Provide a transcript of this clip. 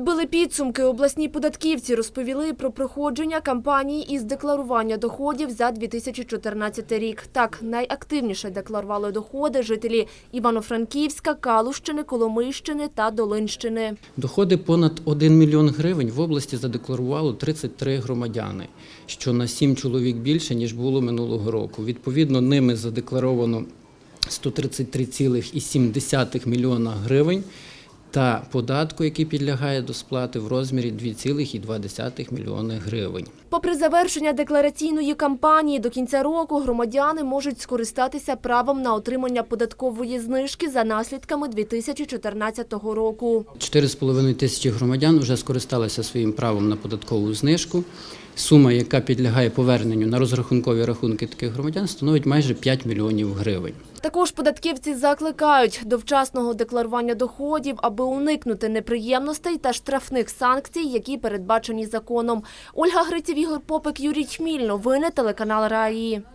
Підбили підсумки. Обласні податківці розповіли про проходження кампанії із декларування доходів за 2014 рік. Так, найактивніше декларували доходи жителі Івано-Франківська, Калущини, Коломийщини та Долинщини. Доходи понад 1 мільйон гривень в області задекларувало 33 громадяни, що на 7 чоловік більше, ніж було минулого року. Відповідно, ними задекларовано 133,7 мільйона гривень та податку, який підлягає до сплати в розмірі 2,2 мільйони гривень. Попри завершення деклараційної кампанії до кінця року громадяни можуть скористатися правом на отримання податкової знижки за наслідками 2014 року. 4,5 тисячі громадян вже скористалися своїм правом на податкову знижку. Сума, яка підлягає поверненню на розрахункові рахунки таких громадян, становить майже 5 мільйонів гривень. Також податківці закликають до вчасного декларування доходів, аби уникнути неприємностей та штрафних санкцій, які передбачені законом. Ольга Гриців, Ігор Попик, Юрій Чміль. Новини телеканал Раї.